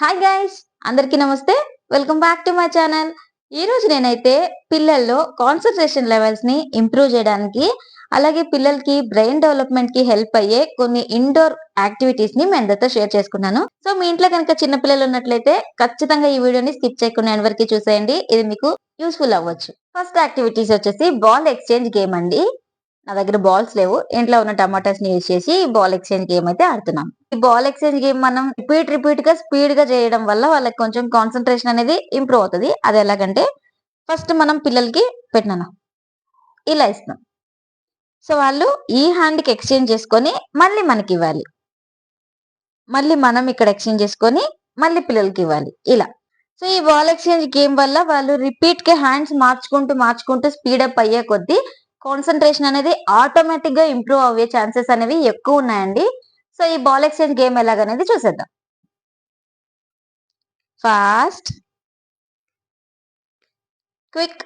Hi guys అందరికీ నమస్తే. Welcome back to my channel ఈ రోజు నేనైతే పిల్లల్లో కాన్సన్ట్రేషన్ లెవెల్స్ని ఇంప్రూవ్ చేయడానికి అలాగే పిల్లలకి బ్రెయిన్ డెవలప్మెంట్కి హెల్ప్ అయ్యే కొన్ని ఇండోర్ యాక్టివిటీస్ని మీ అందరితో షేర్ చేసుకున్నాను. సో మీ ఇంట్లో కనుక చిన్న పిల్లలు ఉన్నట్లయితే ఖచ్చితంగా ఈ వీడియోని స్కిప్ చేయకుండా ఎండ్ వరకు చూసేయండి. ఇది మీకు యూస్ఫుల్ అవ్వచ్చు. ఫస్ట్ యాక్టివిటీస్ వచ్చేసి బాల్ ఎక్స్చేంజ్ గేమ్ అండి. నా దగ్గర బాల్స్ లేవు. ఇంట్లో ఉన్న టమాటాస్ని యూజ్ చేసి బాల్ ఎక్స్చేంజ్ గేమ్ అయితే ఆడుతున్నాం. ఈ బాల్ ఎక్స్చేంజ్ గేమ్ మనం రిపీట్ రిపీట్గా స్పీడ్గా చేయడం వల్ల వాళ్ళకి కొంచెం కాన్సన్ట్రేషన్ అనేది ఇంప్రూవ్ అవుతుంది. అది ఎలాగంటే ఫస్ట్ మనం పిల్లలకి పెట్టినాను. ఇలా ఇస్తాం సో వాళ్ళు ఈ హ్యాండ్కి ఎక్స్చేంజ్ చేసుకొని మళ్ళీ మనకి ఇవ్వాలి. మళ్ళీ మనం ఇక్కడ ఎక్స్చేంజ్ చేసుకొని మళ్ళీ పిల్లలకి ఇవ్వాలి. ఇలా. సో ఈ బాల్ ఎక్స్చేంజ్ గేమ్ వల్ల వాళ్ళు రిపీట్కి హ్యాండ్స్ మార్చుకుంటూ మార్చుకుంటూ స్పీడ్ అప్ అయ్యే కొద్దీ కాన్సన్ట్రేషన్ అనేది ఆటోమేటిక్గా ఇంప్రూవ్ అయ్యే ఛాన్సెస్ అనేవి ఎక్కువ ఉన్నాయండి. సో ఈ బాల్ ఎక్స్చేంజ్ గేమ్ ఎలాగనేది చూసేద్దాం. Fast quick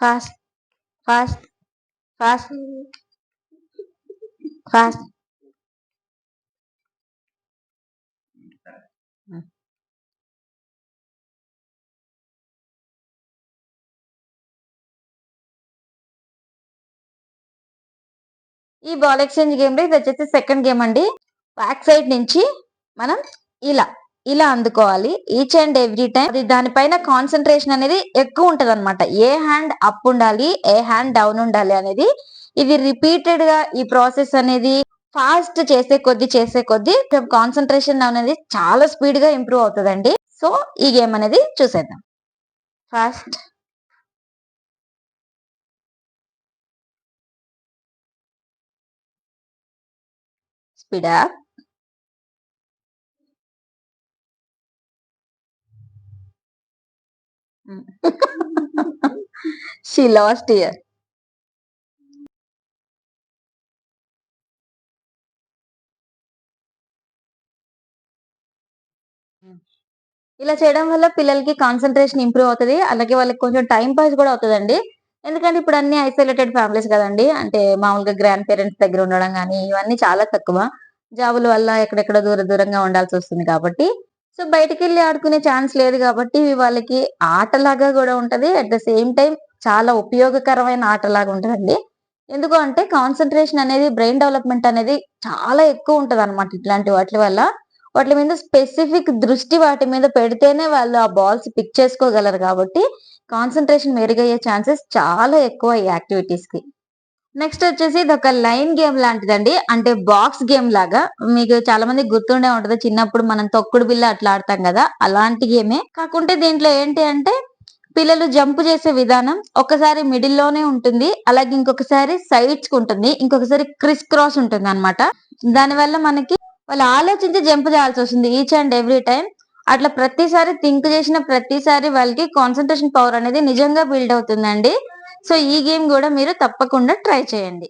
fast fast fast fast ఈ బాల్ ఎక్స్చేంజ్ గేమ్లో ఇది వచ్చేసి సెకండ్ గేమ్ అండి. బ్యాక్ సైడ్ నుంచి మనం ఇలా ఇలా అందుకోవాలి. ఈచ్ అండ్ ఎవ్రీ టైం అది దానిపైన కాన్సన్ట్రేషన్ అనేది ఎక్కువ ఉంటది ఏ హ్యాండ్ అప్ ఉండాలి ఏ హ్యాండ్ డౌన్ ఉండాలి అనేది ఇది రిపీటెడ్గా ఈ ప్రాసెస్ అనేది ఫాస్ట్ చేసే కొద్ది చేసే కొద్ది కాన్సన్ట్రేషన్ అనేది చాలా స్పీడ్గా ఇంప్రూవ్ అవుతుందండి. సో ఈ గేమ్ అనేది చూసేద్దాం. Fast speed up she lost here. ఇలా చేయడం వల్ల పిల్లలకి కాన్సన్ట్రేషన్ ఇంప్రూవ్ అవుతుంది. అలాగే వాళ్ళకి కొంచెం టైం పాస్ కూడా అవుతుందండి. ఎందుకంటే ఇప్పుడు అన్ని ఐసోలేటెడ్ ఫ్యామిలీస్ కదండి. అంటే మామూలుగా గ్రాండ్ పేరెంట్స్ దగ్గర ఉండడం కానీ ఇవన్నీ చాలా తక్కువ. జాబుల వల్ల ఎక్కడెక్కడ దూర దూరంగా ఉండాల్సి వస్తుంది కాబట్టి. సో బయటికి వెళ్ళి ఆడుకునే ఛాన్స్ లేదు కాబట్టి ఇవి వాళ్ళకి ఆటలాగా కూడా ఉంటది. అట్ ద సేమ్ టైం చాలా ఉపయోగకరమైన ఆటలాగా ఉంటదండి. ఎందుకు అంటే కాన్సన్ట్రేషన్ అనేది బ్రెయిన్ డెవలప్మెంట్ అనేది చాలా ఎక్కువ ఉంటది అనమాట ఇట్లాంటి వాటి వల్ల. వాటి మీద స్పెసిఫిక్ దృష్టి వాటి మీద పెడితేనే వాళ్ళు ఆ బాల్స్ పిక్ చేసుకోగలరు కాబట్టి కాన్సన్ట్రేషన్ మెరుగయ్యే ఛాన్సెస్ చాలా ఎక్కువ ఈ యాక్టివిటీస్కి. నెక్స్ట్ వచ్చేసి ఇది ఒక లైన్ గేమ్ లాంటిదండి. అంటే బాక్స్ గేమ్ లాగా. మీకు చాలా మంది గుర్తుండే ఉంటది. చిన్నప్పుడు మనం తొక్కుడు బిల్ల అట్లా ఆడతాం కదా. అలాంటి గేమే కాకుంటే దీంట్లో ఏంటి అంటే పిల్లలు జంప్ చేసే విధానం ఒకసారి మిడిల్లోనే ఉంటుంది. అలాగే ఇంకొకసారి సైడ్స్కి ఉంటుంది. ఇంకొకసారి క్రిస్ క్రాస్ ఉంటుంది అనమాట దానివల్ల మనకి వాళ్ళు ఆలోచించి జంప్ చేయాల్సి వస్తుంది ఈచ్ అండ్ ఎవ్రీ టైం అట్లా ప్రతిసారి థింక్ చేసిన ప్రతిసారి వాళ్ళకి కాన్సన్ట్రేషన్ పవర్ అనేది నిజంగా బిల్డ్ అవుతుందండి. సో ఈ గేమ్ కూడా మీరు తప్పకుండా ట్రై చేయండి.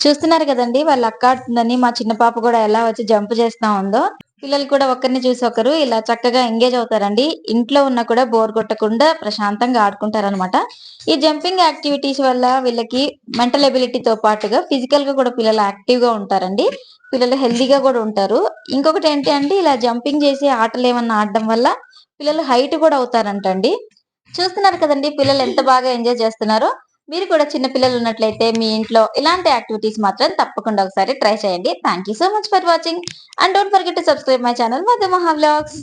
చూస్తున్నారు కదండి వాళ్ళ అక్క ఆడుతుందని మా చిన్న పాప కూడా ఎలా వచ్చి జంప్ చేస్తా ఉందో. పిల్లలు కూడా ఒకరిని చూసి ఒకరు ఇలా చక్కగా ఎంగేజ్ అవుతారండి. ఇంట్లో ఉన్నా కూడా బోర్ కొట్టకుండా ప్రశాంతంగా ఆడుకుంటారనమాట ఈ జంపింగ్ యాక్టివిటీస్ వల్ల వీళ్ళకి మెంటల్ ఎబిలిటీతో పాటుగా ఫిజికల్గా కూడా పిల్లలు యాక్టివ్గా ఉంటారండి. పిల్లలు హెల్దీగా కూడా ఉంటారు. ఇంకొకటి ఏంటి అంటే ఇలా జంపింగ్ చేసి ఆటలు ఏమన్నా ఆడడం వల్ల పిల్లలు హైట్ కూడా అవుతారంటండి. చూస్తున్నారు కదండి పిల్లలు ఎంత బాగా ఎంజాయ్ చేస్తున్నారో. మీరు కూడా చిన్నపిల్లలు ఉన్నట్లయితే మీ ఇంట్లో ఇలాంటి యాక్టివిటీస్ మాత్రం తప్పకుండా ఒకసారి ట్రై చేయండి. Thank so much for watching and don't forget to subscribe my channel Madhu Maha vlogs